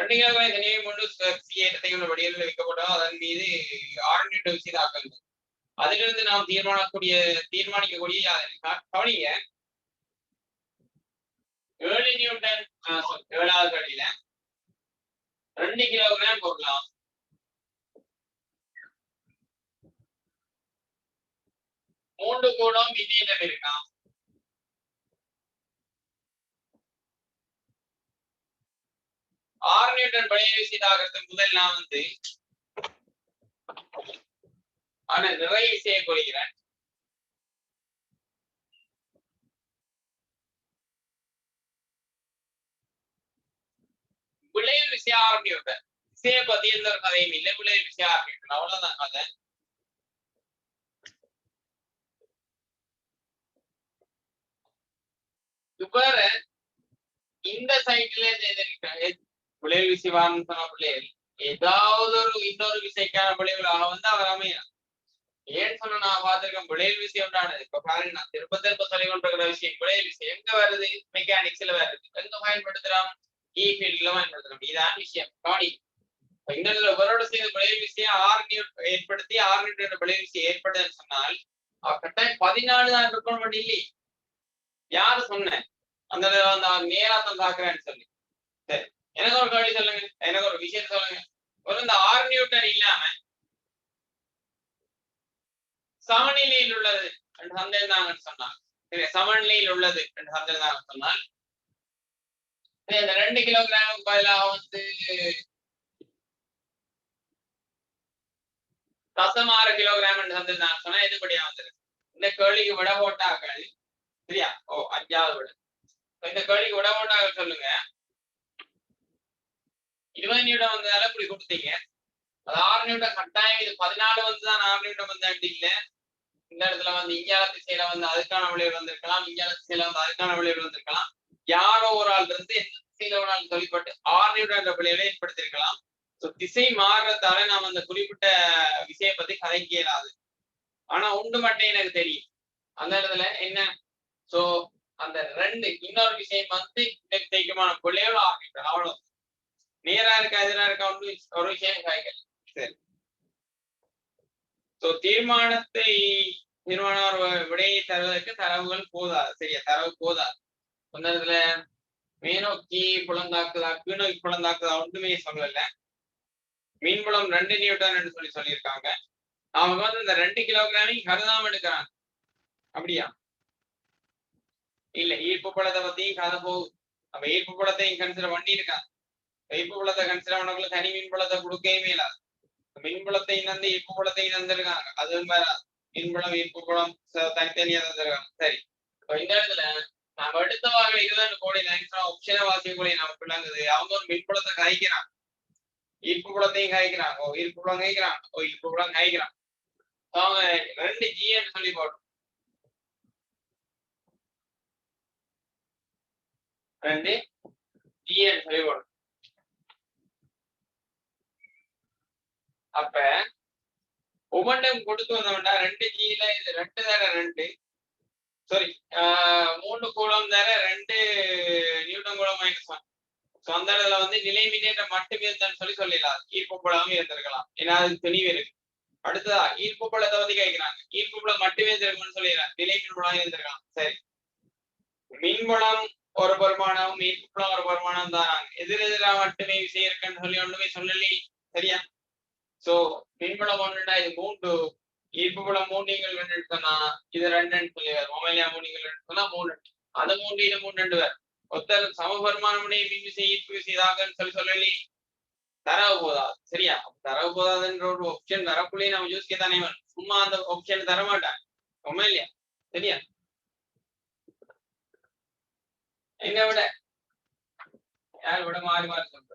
ரெண்டு இந்த தனியாக கொண்டு சிஏட்டத்தை உள்ள வடிவில் வைக்கப்படும் அதன் மீது ஆறு நியூட்டன் விசை அதிலிருந்து நாம் தீர்மானக்கூடிய தீர்மானிக்கக்கூடிய கவனிங்க. ஏழு நியூட்டன் ஏழாவது கடியில ரெண்டு கிலோகிராம் போடலாம் மூன்று கூடம் மில்லியனர் இருக்கான் ஆறு நியூட்டன் பழைய முதல் நான் வந்து ஆனா நிறைய விசையை கொள்கிறேன் விளைவு விசை ஆறு நியூட்டன் பத்தி எந்த ஒரு கதையும் இல்லை. விளைவு விசை ஆறு அவ்வளவுதான் கதை. இவ்வாறு இந்த சைட்ல விளைவு விசை வாரன்னு சொன்ன பிள்ளைகள் ஏதாவது ஒரு இன்னொரு விசைக்கான விளைவுகளாக வந்து அவர் அமையலாம் ஏன்னு சொன்ன நான் பார்த்திருக்கேன் விளையல் விசை உண்டானது இப்ப பாருங்க நான் திரும்ப திரும்ப சொல்லி கொண்டிருக்கிற விஷயம் விளையல் விஷயம் எங்க வருது? மெக்கானிக்ஸ்ல வருது. எங்க பயன்படுத்துறோம் இ e ஃபீல்ட்ல பயன்படுத்துறோம் இதான் விஷயம். கவனி. இப்ப இந்த இவரோட செய்த விளையல் விசையை ஆறு நியூட் ஏற்படுத்தி ஆறு நியூட்டன் விளையல் விஷயம் ஏற்படுதுன்னு சொன்னால் கட்டாயம் பதினாலு தான் இருக்கணும் மட்டும் இல்லை. யாரு சொன்னேன்? அந்த இடத்துல நேரா தான் தாக்குறேன்னு சொல்லி. சரி. எனக்கு ஒரு கேள்வி சொல்லுங்க. எனக்கு ஒரு விஷயம் சொல்லுங்க. ஒரு இந்த ஆறு நியூட்டன் இல்லாம சமநிலையில் உள்ளது என்று சந்தேகந்தாங்கன்னு சொன்னாங்க. சரி சமநிலையில் உள்ளது என்று சந்தேகந்தாங்க சொன்னால் இந்த ரெண்டு கிலோகிராமுக்கு பதிலாக வந்து தசம் ஆறு கிலோகிராம் என்று சந்தேகந்தாங்க சொன்னா எதுபடியா வந்துருக்கு இந்த கேள்விக்கு விட போட்டாக்கள் சரியா? ஓ அஞ்சாவது விட. இந்த கேள்விக்கு விட போட்டாக்கள் சொல்லுங்க. இருபது நிமிடம் வந்ததால இப்படி கொடுத்தீங்க பதினாறு நிமிடம் கட்டாயம் இது பதினாலு வந்துதான் ஆறு நிமிடம் அப்படி இல்லை. இந்த இடத்துல வந்து இந்தியால திசையில வந்து அதுக்கான விளைவு வந்திருக்கலாம். இந்தியால திசையில வந்து அதுக்கான விளைவு வந்திருக்கலாம். யாரோ ஒரு ஆள் இருந்து எந்த திசையில ஒரு ஆள் சொல்லிப்பட்டு ஆறு நிமிடம் என்ற விளைவை ஏற்படுத்தியிருக்கலாம். சோ திசை மாறுறதால நாம் அந்த குறிப்பிட்ட விஷயம் பத்தி கதைக்க இயலாது ஆனா உண்டு மட்டும் எனக்கு தெரியும். அந்த இடத்துல என்ன? சோ அந்த ரெண்டு இன்னொரு விஷயம் வந்து இந்த பிள்ளையோட விளைவு அவ்வளவு நேரா இருக்கா எதிரா இருக்கா ஒன்று ஒரு விஷயம் காய்க்கல சரி. சோ தீர்மானத்தை தீர்மான விடையை தருவதற்கு தரவுகள் போதாது. சரியா? தரவு போதாது. அந்த இடத்துல மேனோக்கி புலந்தாக்குதா கீழ்நோக்கி புலந்தாக்குதா ஒன்றுமே சொல்லல. மீன்புலம் ரெண்டு நியூட்டன் என்று சொல்லி சொல்லியிருக்காங்க. அவங்க வந்து இந்த ரெண்டு கிலோகிராமையும் கருதாம எடுக்கிறாங்க. அப்படியா? இல்ல ஈர்ப்பு பழத்தை பத்தியும் கதை போகுது. அப்ப ஈர்ப்பு பழத்தையும் கன்சிடர் பண்ணி இருக்காங்க ஈர்ப்பு குளத்தை கன்சிடர் பண்ணக்குள்ள தனி மீன் கொடுக்கவே இல்லாது மின்புலத்தை இணைந்து ஈர்ப்பு புலத்தையும் தந்திருக்காங்க அது மாதிரி மின்புலம் ஈர்ப்பு குளம் தனித்தனியா தந்திருக்காங்க சரி. இப்ப இந்த இடத்துல நம்ம எடுத்த வாங்க இருபது கோடி லைன்ஸ் ஆப்ஷனை வாசிக்கக்கூடிய நமக்கு விளங்குது அவங்க ஒரு மின்புலத்தை காய்க்கிறான் ஈர்ப்பு குளத்தையும் காய்க்கிறான் ஓ ஈர்ப்பு குளம் காய்க்கிறான் ஓ ஈர்ப்பு புலம் காய்க்கிறான் அவங்க ரெண்டு ஜின்னு சொல்லி போட்டோம். ரெண்டு ஜின்னு சொல்லி போட்டோம். அப்ப உமண்டம் கொடுத்து வந்தவன்டா ரெண்டு கீழ இது ரெண்டு தர ரெண்டு? சாரி மூணு கூலம் தர ரெண்டு newton coulomb minus one so அந்த இடத்துல வந்து நிலை மின்னேற்றம் மட்டுமே இருந்தான்னு சொல்லி சொல்லிடலாம். ஈர்ப்பு புலமும் இருந்திருக்கலாம். ஏன்னா அது துணிவு இருக்கு. அடுத்ததா ஈர்ப்பு புலத்தை வந்து கேட்கிறாங்க ஈர்ப்பு புலம் மட்டுமே இருந்திருக்கும்னு சொல்லிடுறாங்க. நிலை மின் புலம் இருந்திருக்கலாம். சரி. மின்புலம் ஒரு பெருமானம் ஈர்ப்பு புலம் ஒரு பெருமானம் தான். எதிர் மட்டுமே விசை இருக்குன்னு சொல்லி ஒண்ணுமே சொல்லலையே. சரியா? சோ மின்புலம் இது மூன்று. ஈர்ப்பு மூணுங்கள் மூணு நீங்கள் ரெண்டு சொன்னா இது ரெண்டுன்னு சொல்லி வரும் மொபைலியா மூணு நீங்கள் ரெண்டு மூணு அது மூன்று இது மூணு ரெண்டு பேர் ஒருத்தர் சமபெருமானமுடைய மின் விசை ஈர்ப்பு விசைதாகன்னு சொல்லி சொல்லி தரவு போதாது. சரியா? தரவு போதாதுன்ற ஒரு ஆப்ஷன் வரக்குள்ளேயே நம்ம யோசிக்க தானே வேணும். சும்மா அந்த ஆப்ஷன் தர மாட்டாங்க உண்மை இல்லையா? சரியா? எங்க விட? யார் விட மாறி மாறி சொல்றேன்